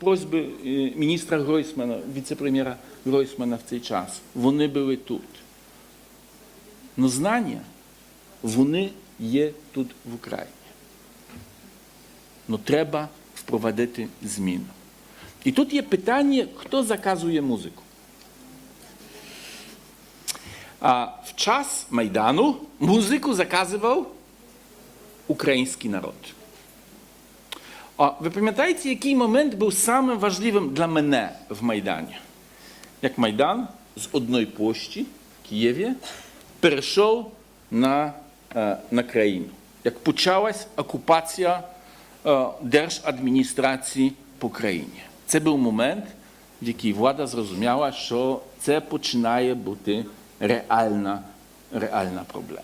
просьби е, міністра Гройсмана, віце-прем'єра Гройсмана в цей час. Вони були тут. Но знання, вони є тут в Україні. Но треба впровадити зміну. І тут є питання, хто заказує музику. А в час Майдану музику заказував український народ. А ви пам'ятаєте, який момент був самим важливим для мене в Майдані? Як Майдан з одної пошті в Києві перейшов на, е, на країну. Як почалась окупація е, держадміністрації по країні. Це був момент, в який влада зрозуміла, що це починає бути реальна, реальна проблема.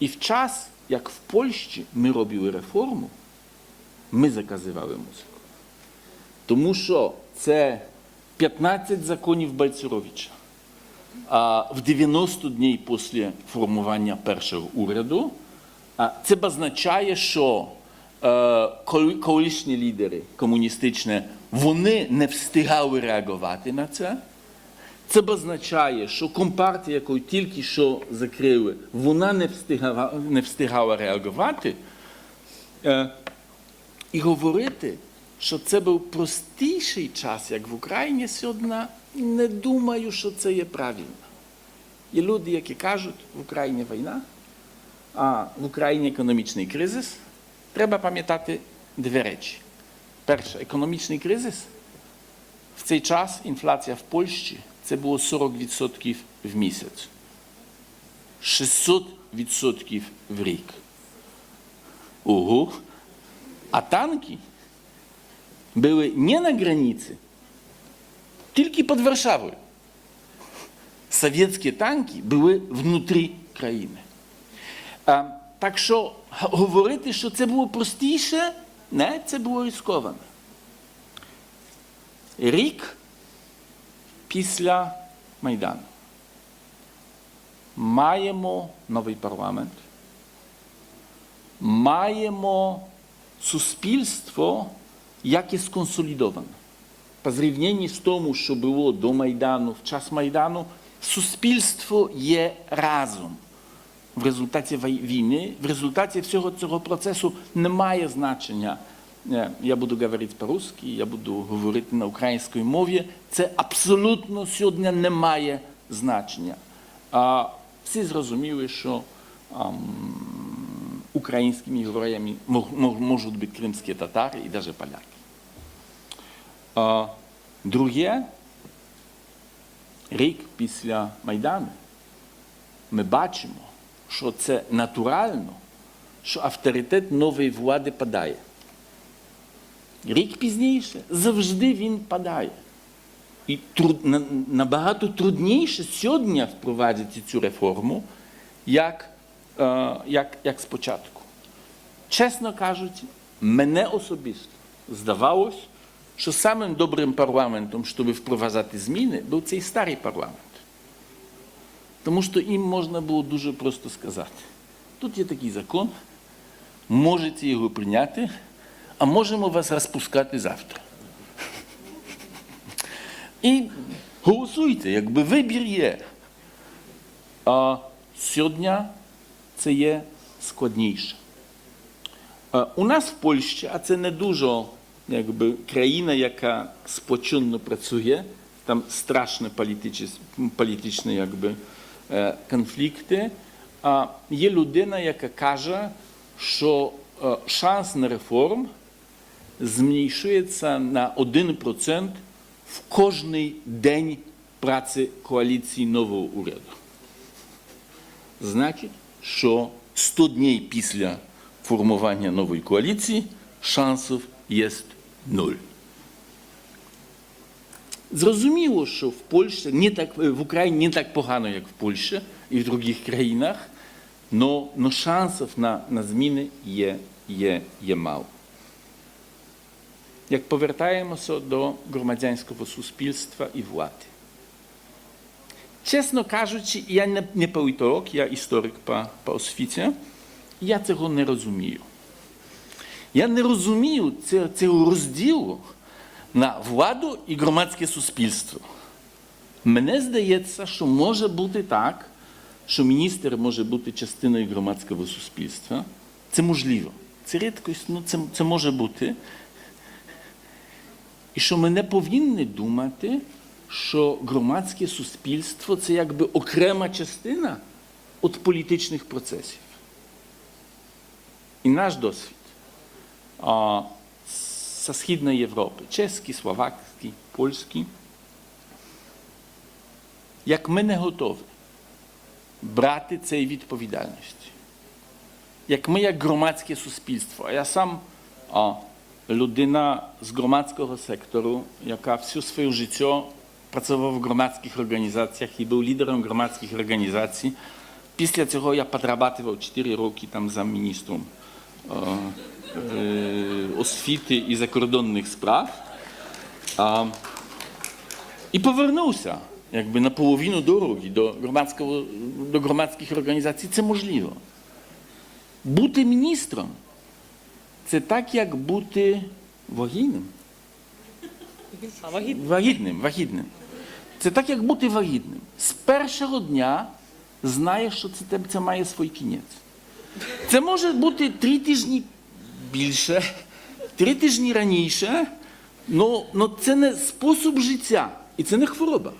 І в час, як в Польщі ми робили реформу, ми заказували музику. Тому що це 15 законів Бальцеровича. А в 90 днів після формування першого уряду це означає, що е, колишні лідери комуністичні вони не встигали реагувати на це. Це означає, що компартія, яку тільки що закрили, вона не встигала, не встигала реагувати. Е, і говорити, що це був простіший час, як в Україні сьогодні, не думаю, що це є правильно. Є люди, які кажуть, в Україні війна, а в Україні економічний кризис. Треба пам'ятати дві речі. Перше, економічний кризис в цей час інфляція в Польщі це було 40% в місяць. 600% в рік. Ого. А танки були не на границі, тільки під Варшавою. Совєтські танки були внутрі країни. А, так що говорити, що це було простіше, не, це було ризиковано. Рік після Майдану маємо новий парламент, маємо суспільство, яке сконсолідоване. По зрівнянні з тому, що було до Майдану, в час Майдану, суспільство є разом. В результаті війни, в результаті всього цього процесу немає значення. Е, Я буду говорити по-русски, я буду говорити на українській мові. Це абсолютно сьогодні не має значення. А всі зрозуміли, що ам, українськими героями мож- мож- можуть бути кримські татари і навіть поляки. А, друге, рік після Майдану ми бачимо, що це натурально, що авторитет нової влади падає. Рік пізніше завжди він падає. І труд, на- набагато трудніше сьогодні впровадити цю реформу, як, е, як, як спочатку. Чесно кажучи, мене особисто здавалось, що самим добрим парламентом, щоб впроваджати зміни, був цей старий парламент. Тому що їм можна було дуже просто сказати: тут є такий закон, можете його прийняти, а можемо вас розпускати завтра. І голосуйте, якби вибір є. А сьогодні це є складніше. У нас в Польщі, а це не дуже якби, країна, яка спочинно працює, там страшні політичні, політичні якби, е, конфлікти. А є людина, яка каже, що е, шанс на реформ зменшується на 1% в кожний день праці коаліції нового уряду. Значить, що 100 днів після формування нової коаліції шансів є нуль. Зрозуміло, що в Польщі не так, в Україні не так погано, як в Польщі і в інших країнах, но шансів на, на зміни є, є, є мало. Як повертаємося до громадянського суспільства і влади. Чесно кажучи, я не, не політолог, я історик по, по освіті, я цього не розумію. Я не розумію цього, розділу на владу і громадське суспільство. Мене здається, що може бути так, що міністр може бути частиною громадського суспільства. Це можливо. Це рідкость, ну це, це може бути. І що ми не повинні думати, що громадське суспільство це якби окрема частина від політичних процесів. І наш досвід. А, зі Східної Європи, чеський, словакський, польський, як ми не готові брати цієї відповідальності, як ми, як громадське суспільство, а я сам а, людина з громадського сектору, яка всю своє життя працював в громадських організаціях і був лідером громадських організацій. Після цього я подрабатував 4 роки там за міністром е, е, освіти і закордонних справ. А, і повернувся якби на половину дороги до, громадського, до громадських організацій. Це можливо. Бути міністром це так, як бути вагітним. Вагітним, вагітним. Це так, як бути вагітним. З першого дня знаєш, що це, це має свій кінець. Це може бути три тижні більше, три тижні раніше, але це не спосіб життя і це не хвороба.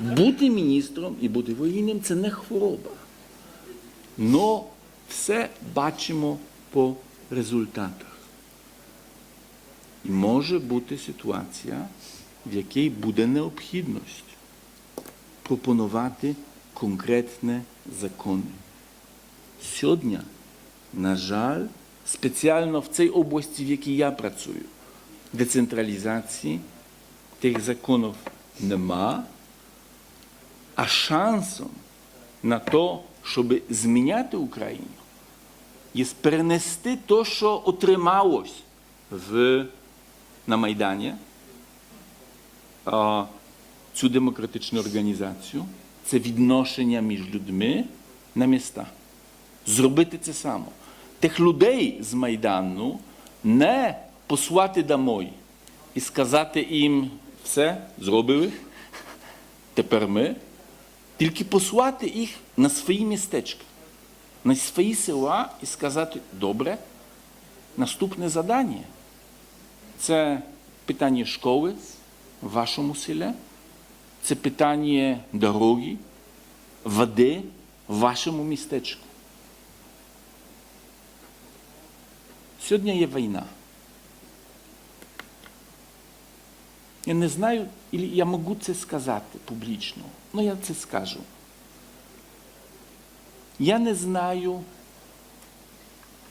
Бути міністром і бути воїнним це не хвороба. Но все бачимо по результатах. І може бути ситуація, в якій буде необхідність пропонувати конкретні закони. Сьогодні, на жаль, спеціально в цій області, в якій я працюю, децентралізації тих законів нема, а шансом на те, щоб зміняти Україну, є перенести те, що отрималось в, на Майдані, а, цю демократичну організацію, це відношення між людьми на міста. Зробити це само. Тих людей з Майдану не послати домой і сказати їм все, зробили, тепер ми, тільки послати їх на свої містечка, на свої села і сказати, добре, наступне задання. Це питання школи в вашому селі, це питання дороги, води в вашому містечку. Сьогодні є війна. Я не знаю, я можу це сказати публічно, але я це скажу. Я не знаю,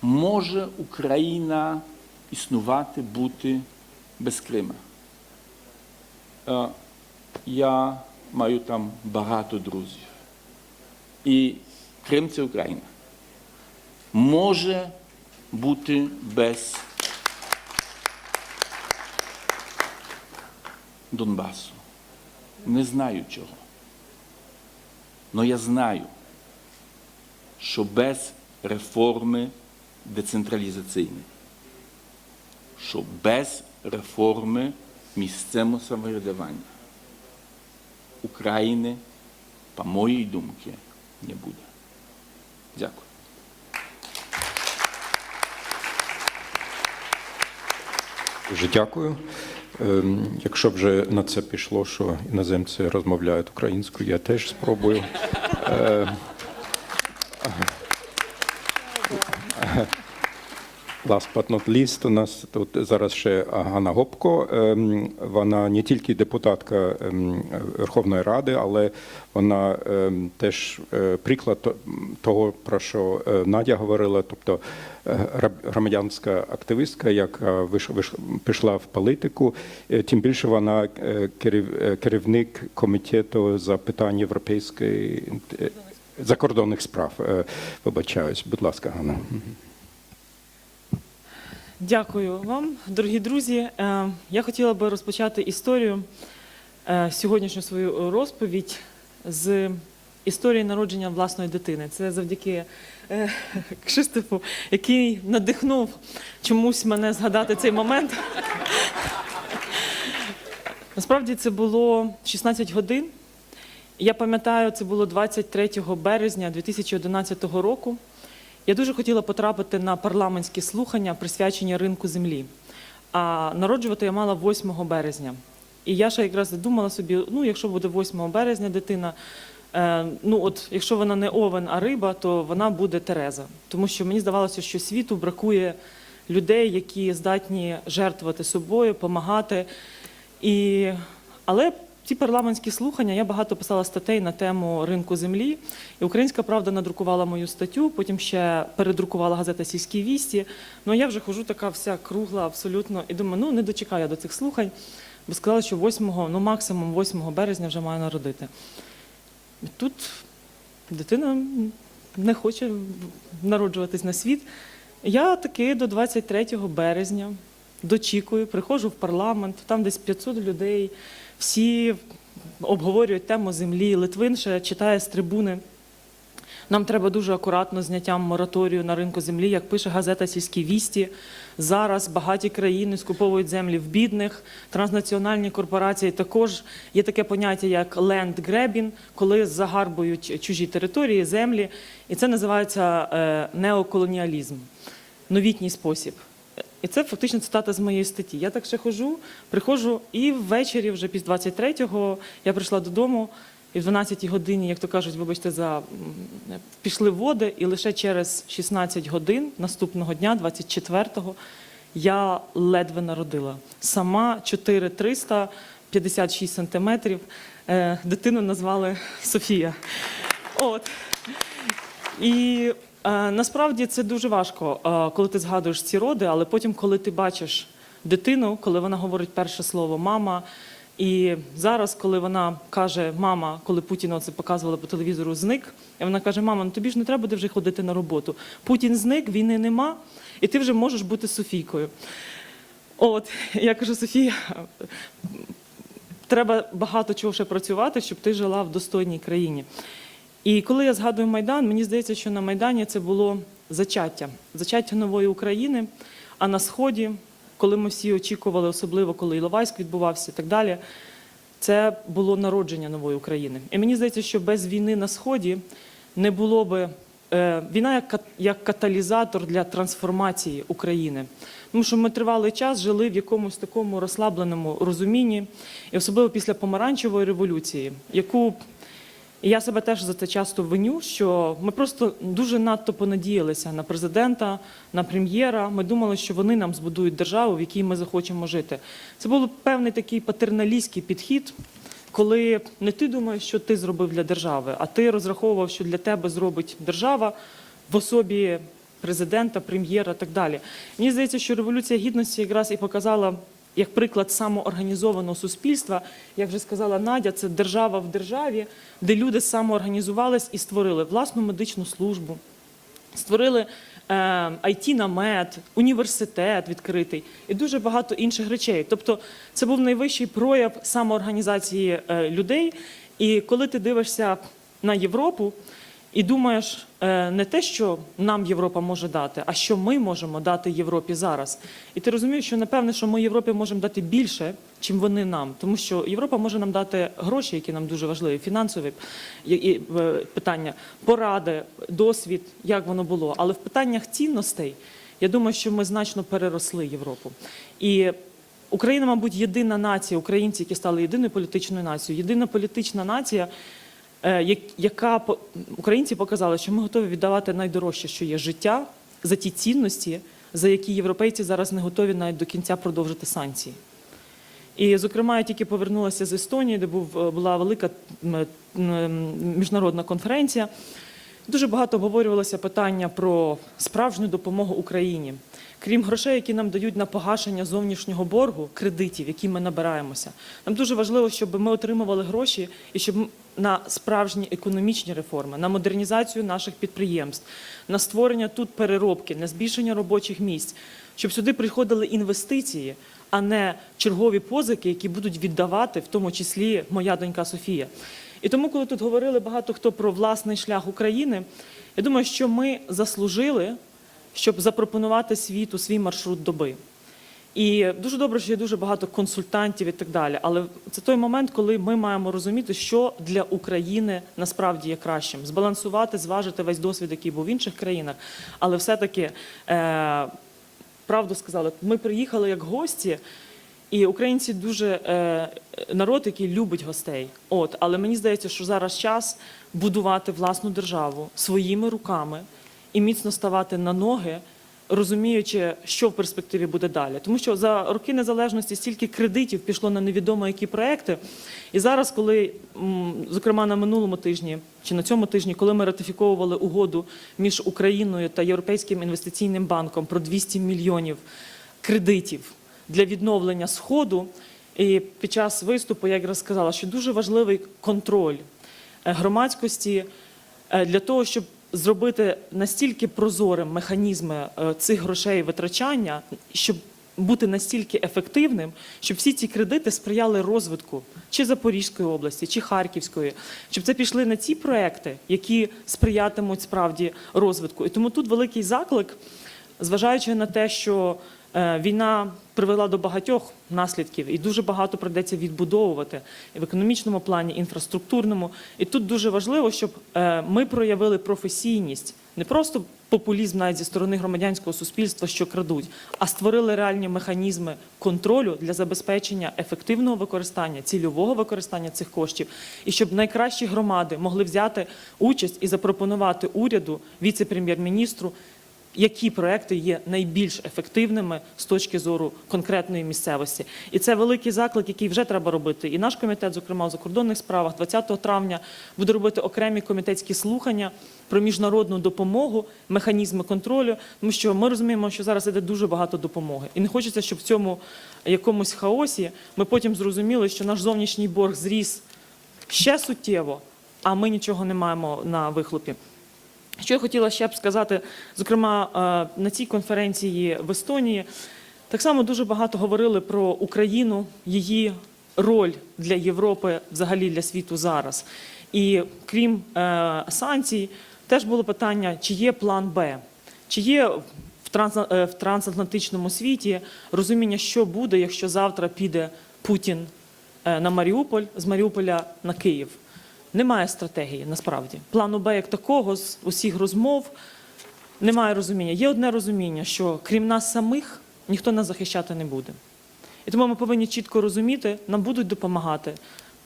може Україна існувати, бути без Крима. Е, Я маю там багато друзів. І Крим це Україна. Може бути без Донбасу. Не знаю чого. Але я знаю, що без реформи децентралізаційної, що без реформи місцевого самоврядування України, по моїй думці, не буде. Дякую. Дуже дякую. Ем, Якщо вже на це пішло, що іноземці розмовляють українською, я теж спробую. Last but not least, у нас тут зараз ще Ганна Гопко. Ем, Вона не тільки депутатка ем, Верховної Ради, але вона ем, теж е, приклад того, про що е, Надя говорила, тобто е, громадянська активістка, яка пішла в політику. Тим більше вона керівник комітету за питання європейської закордонних справ. Е, Вибачаюсь, будь ласка, Ганна. Дякую вам, дорогі друзі. Е, Я хотіла би розпочати історію е, сьогоднішню свою розповідь з історії народження власної дитини. Це завдяки е, який надихнув чомусь мене згадати цей момент. Насправді це було 16 годин. Я пам'ятаю, це було 23 березня 2011 року. Я дуже хотіла потрапити на парламентські слухання, присвячені ринку землі. А народжувати я мала 8 березня. І я ще якраз думала собі: ну, якщо буде 8 березня дитина, е, ну от якщо вона не овен, а риба, то вона буде Тереза. Тому що мені здавалося, що світу бракує людей, які здатні жертвувати собою, допомагати. І... Але ці парламентські слухання я багато писала статей на тему ринку землі. І Українська правда надрукувала мою статтю, потім ще передрукувала газета Сільські вісті. Ну я вже хожу така вся кругла, абсолютно, і думаю, ну не дочекаю до цих слухань, бо сказали, що 8, ну максимум 8 березня вже маю народити. І тут дитина не хоче народжуватись на світ. Я таки до 23 березня дочікую, приходжу в парламент, там десь 500 людей, всі обговорюють тему землі. Литвин ще читає з трибуни. Нам треба дуже акуратно зняттям мораторію на ринку землі, як пише газета Сільські вісті. Зараз багаті країни скуповують землі в бідних, транснаціональні корпорації також є таке поняття, як grabbing, коли загарбують чужі території, землі, і це називається е, неоколоніалізм, новітній спосіб. І це фактично цитата з моєї статті. Я так ще хожу, приходжу, і ввечері, вже після 23-го, я прийшла додому, і в 12-й годині, як то кажуть, вибачте, за пішли води, і лише через 16 годин наступного дня, 24-го, я ледве народила. Сама 4300, 56 сантиметрів. Е, Дитину назвали Софія. От. І насправді це дуже важко, е, коли ти згадуєш ці роди, але потім, коли ти бачиш дитину, коли вона говорить перше слово мама. І зараз, коли вона каже, мама, коли Путіна це показували по телевізору, зник, і вона каже: Мама, ну тобі ж не треба буде вже ходити на роботу. Путін зник, війни нема, і ти вже можеш бути Софійкою. От, я кажу, Софія, треба багато чого ще працювати, щоб ти жила в достойній країні. І коли я згадую Майдан, мені здається, що на Майдані це було зачаття, зачаття нової України. А на Сході, коли ми всі очікували, особливо коли Іловайськ відбувався і так далі, це було народження нової України. І мені здається, що без війни на Сході не було би е, війна як, як каталізатор для трансформації України. Тому що ми тривалий час жили в якомусь такому розслабленому розумінні, і особливо після помаранчевої революції, яку і я себе теж за це часто виню, що ми просто дуже надто понадіялися на президента, на прем'єра. Ми думали, що вони нам збудують державу, в якій ми захочемо жити. Це був певний такий патерналістський підхід, коли не ти думаєш, що ти зробив для держави, а ти розраховував, що для тебе зробить держава в особі президента, прем'єра і так далі. Мені здається, що революція гідності якраз і показала як приклад самоорганізованого суспільства, як вже сказала Надя, це держава в державі, де люди самоорганізувались і створили власну медичну службу, створили е, IT-намет, університет відкритий і дуже багато інших речей. Тобто, це був найвищий прояв самоорганізації е, людей. І коли ти дивишся на Європу і думаєш е, не те, що нам Європа може дати, а що ми можемо дати Європі зараз. І ти розумієш, що напевне, що ми Європі можемо дати більше, чим вони нам, тому що Європа може нам дати гроші, які нам дуже важливі, фінансові е, питання, поради, досвід, як воно було. Але в питаннях цінностей я думаю, що ми значно переросли Європу. І Україна, мабуть, єдина нація, українці, які стали єдиною політичною нацією, єдина політична нація, яка по- українці показали, що ми готові віддавати найдорожче, що є життя, за ті цінності, за які європейці зараз не готові навіть до кінця продовжити санкції. І, зокрема, я тільки повернулася з Естонії, де був, е, була велика м, міжнародна конференція. Дуже багато обговорювалося питання про справжню допомогу Україні. Крім грошей, які нам дають на погашення зовнішнього боргу, кредитів, які ми набираємося. Нам дуже важливо, щоб ми отримували гроші і щоб на справжні економічні реформи, на модернізацію наших підприємств, на створення тут переробки, на збільшення робочих місць, щоб сюди приходили інвестиції, а не чергові позики, які будуть віддавати, в тому числі моя донька Софія. І тому, коли тут говорили багато хто про власний шлях України, Я думаю, що ми заслужили, щоб запропонувати світу свій маршрут доби. І дуже добре, що є дуже багато консультантів і так далі. Але це той момент, коли ми маємо розуміти, що для України насправді є кращим. Збалансувати, зважити весь досвід, який був в інших країнах. Але все-таки, е, правду сказали, ми приїхали як гості. І українці дуже е, народ, який любить гостей. От, але мені здається, що зараз час будувати власну державу своїми руками і міцно ставати на ноги, розуміючи, що в перспективі буде далі. Тому що за роки незалежності стільки кредитів пішло на невідомо які проекти. І зараз, коли, зокрема, на минулому тижні чи на цьому тижні, коли ми ратифіковували угоду між Україною та Європейським інвестиційним банком про 200 мільйонів кредитів для відновлення сходу. І під час виступу я якраз сказала, що дуже важливий контроль е, громадськості е, для того, щоб зробити настільки прозорим механізми е, цих грошей витрачання, щоб бути настільки ефективним, щоб всі ці кредити сприяли розвитку чи Запорізької області, чи Харківської, щоб це пішли на ті проекти, які сприятимуть справді розвитку. І тому тут великий заклик, зважаючи на те, що війна привела до багатьох наслідків, і дуже багато прийдеться відбудовувати в економічному плані, інфраструктурному. І тут дуже важливо, щоб е, ми проявили професійність, не просто популізм навіть зі сторони громадянського суспільства, що крадуть, а створили реальні механізми контролю для забезпечення ефективного використання, цільового використання цих коштів, і щоб найкращі громади могли взяти участь і запропонувати уряду, віце-прем'єр-міністру які проекти є найбільш ефективними з точки зору конкретної місцевості. І це великий заклик, який вже треба робити. І наш комітет, зокрема у закордонних справах, 20 травня буде робити окремі комітетські слухання про міжнародну допомогу, механізми контролю, тому що ми розуміємо, що зараз іде дуже багато допомоги, і не хочеться, щоб в цьому якомусь хаосі ми потім зрозуміли, що наш зовнішній борг зріс ще суттєво, а ми нічого не маємо на вихлопі. Що я хотіла ще б сказати, зокрема е, на цій конференції в Естонії, так само дуже багато говорили про Україну, її роль для Європи, взагалі для світу зараз. І крім е, санкцій, теж було питання, чи є план Б, чи є в е, трансатлантичному світі розуміння, що буде, якщо завтра піде Путін на Маріуполь, з Маріуполя на Київ. Немає стратегії насправді. Плану Б як такого з усіх розмов немає розуміння. Є одне розуміння, що крім нас самих ніхто нас захищати не буде. І тому ми повинні чітко розуміти, нам будуть допомагати,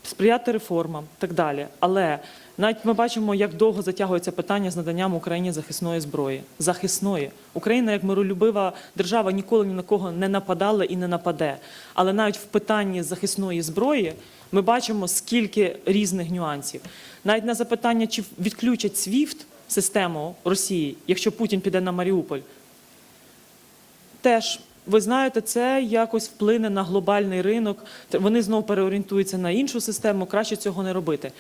сприяти реформам так далі. Але навіть ми бачимо, як довго затягується питання з наданням Україні захисної зброї. Захисної. Україна, як миролюбива держава, ніколи ні на кого не нападала і не нападе. Але навіть в питанні захисної зброї ми бачимо, скільки різних нюансів. Навіть на запитання, чи відключать SWIFT систему Росії, якщо Путін піде на Маріуполь, теж ви знаєте, це якось вплине на глобальний ринок. Вони знову переорієнтуються на іншу систему, краще цього не робити.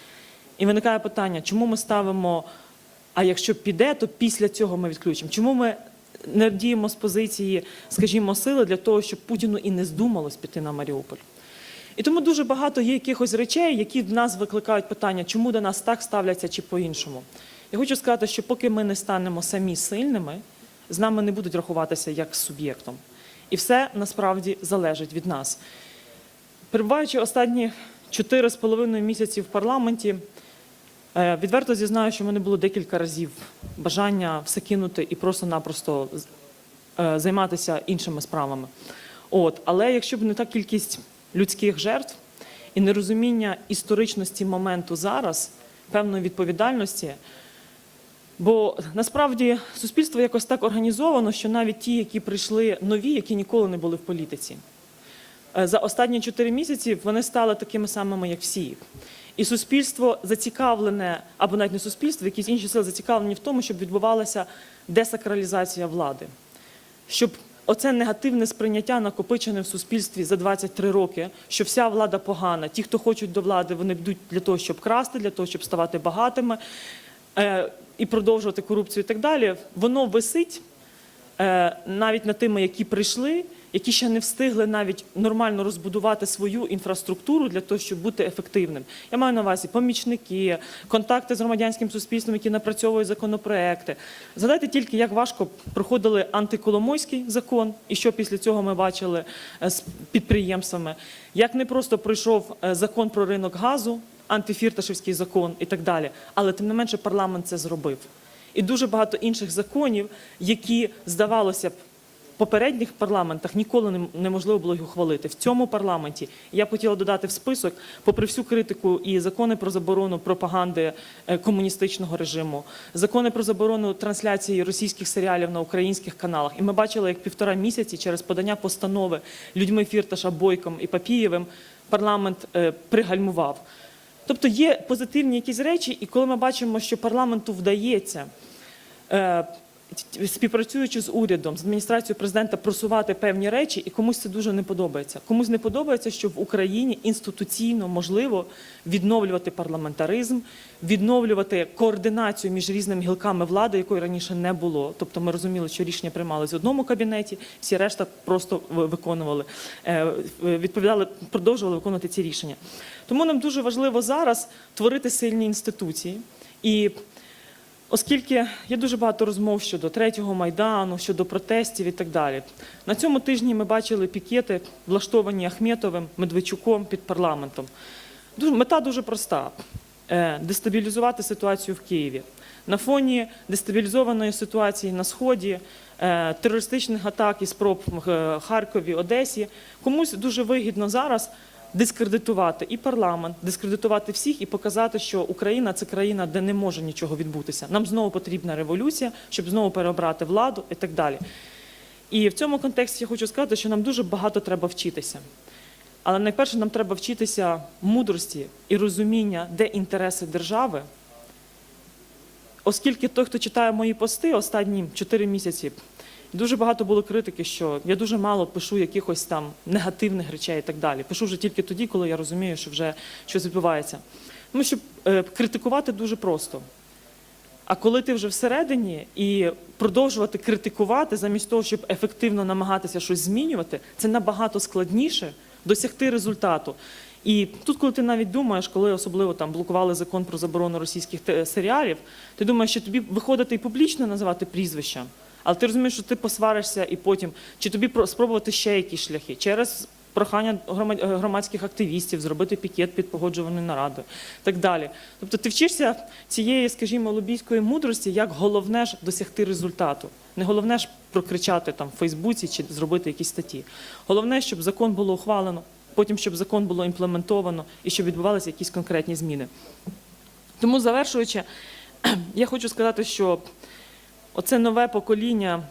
І виникає питання, чому ми ставимо, а якщо піде, то після цього ми відключимо. Чому ми не діємо з позиції, скажімо, сили для того, щоб Путіну і не здумалось піти на Маріуполь? І тому дуже багато є якихось речей, які в нас викликають питання, чому до нас так ставляться чи по-іншому. Я хочу сказати, що поки ми не станемо самі сильними, з нами не будуть рахуватися як з суб'єктом. І все насправді залежить від нас. Перебуваючи останні чотири з половиною місяці в парламенті, е, відверто зізнаю, що в мене було декілька разів бажання все кинути і просто-напросто е, займатися іншими справами. От, але якщо б не та кількість людських жертв і нерозуміння історичності моменту зараз, певної відповідальності, Бо насправді суспільство якось так організовано, що навіть ті, які прийшли нові, які ніколи не були в політиці, е, за останні чотири місяці вони стали такими самими, як всі. І суспільство зацікавлене, або навіть не суспільство, якісь інші сили зацікавлені в тому, щоб відбувалася десакралізація влади, щоб оце негативне сприйняття накопичене в суспільстві за 23 роки, що вся влада погана. Ті, хто хочуть до влади, вони йдуть для того, щоб красти, для того, щоб ставати багатими е, і продовжувати корупцію і так далі. Воно висить е, навіть над тими, які прийшли, які ще не встигли навіть нормально розбудувати свою інфраструктуру для того, щоб бути ефективним. Я маю на увазі помічники, контакти з громадянським суспільством, які напрацьовують законопроекти. Згадайте тільки, як важко проходили антиколомойський закон, і що після цього ми бачили е, з підприємствами, як не просто пройшов е, закон про ринок газу, антифірташевський закон і так далі, але тим не менше парламент це зробив. І дуже багато інших законів, які здавалося б попередніх парламентах ніколи неможливо було їх ухвалити. В цьому парламенті я хотіла додати в список, попри всю критику, і закони про заборону пропаганди е, комуністичного режиму, закони про заборону трансляції російських серіалів на українських каналах. І ми бачили, як півтора місяці через подання постанови людьми Фірташа, Бойком і Папієвим парламент е, пригальмував. Тобто є позитивні якісь речі, і коли ми бачимо, що парламенту вдається, е, співпрацюючи з урядом, з адміністрацією президента, просувати певні речі, і комусь це дуже не подобається. Комусь не подобається, що в Україні інституційно можливо відновлювати парламентаризм, відновлювати координацію між різними гілками влади, якої раніше не було. Тобто ми розуміли, що рішення приймалися в одному кабінеті, всі решта просто виконували, е, відповідали, продовжували виконувати ці рішення. Тому нам дуже важливо зараз творити сильні інституції і. Оскільки є дуже багато розмов щодо третього майдану, щодо протестів і так далі. На цьому тижні ми бачили пікети, влаштовані Ахметовим, Медведчуком під парламентом. Мета дуже проста: Е, дестабілізувати ситуацію в Києві. На фоні дестабілізованої ситуації на сході, е, терористичних атак і спроб в е, Харкові, Одесі, комусь дуже вигідно зараз дискредитувати і парламент, дискредитувати всіх і показати, що Україна це країна, де не може нічого відбутися. Нам знову потрібна революція, щоб знову переобрати владу і так далі. І в цьому контексті я хочу сказати, що нам дуже багато треба вчитися. Але найперше нам треба вчитися мудрості і розуміння, де інтереси держави. Оскільки той, хто читає мої пости останні 4 місяці, дуже багато було критики, що я дуже мало пишу якихось там негативних речей і так далі. Пишу вже тільки тоді, коли я розумію, що вже щось відбувається. Тому що е, критикувати дуже просто. А коли ти вже всередині і продовжувати критикувати, замість того, щоб ефективно намагатися щось змінювати, це набагато складніше досягти результату. І тут, коли ти навіть думаєш, коли особливо там блокували закон про заборону російських серіалів, ти думаєш, що тобі виходити і публічно називати прізвища, але ти розумієш, що ти посваришся і потім, чи тобі про- спробувати ще якісь шляхи через прохання громадських активістів зробити пікет під погоджуваною нарадою, так далі. Тобто ти вчишся цієї, скажімо, лобійської мудрості, як головне ж досягти результату. Не головне ж прокричати там в Фейсбуці чи зробити якісь статті. Головне, щоб закон було ухвалено, потім щоб закон було імплементовано і щоб відбувалися якісь конкретні зміни. Тому, завершуючи, я хочу сказати, що оце нове покоління,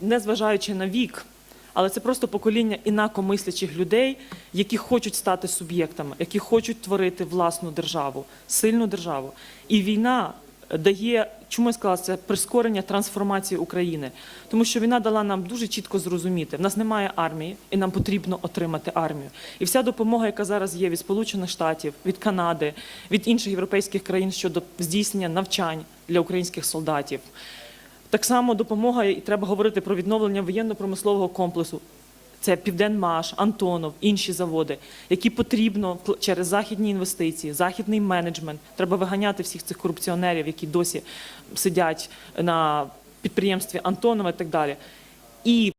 незважаючи на вік, але це просто покоління інакомислячих людей, які хочуть стати суб'єктами, які хочуть творити власну державу, сильну державу. І війна дає, чому я сказала, це прискорення трансформації України, тому що війна дала нам дуже чітко зрозуміти, в нас немає армії, і нам потрібно отримати армію. І вся допомога, яка зараз є від Сполучених Штатів, від Канади, від інших європейських країн щодо здійснення навчань для українських солдатів. Так само допомога, і треба говорити про відновлення воєнно-промислового комплексу. Це Південмаш, Антонов, інші заводи, які потрібно через західні інвестиції, західний менеджмент. Треба виганяти всіх цих корупціонерів, які досі сидять на підприємстві Антонова і так далі. І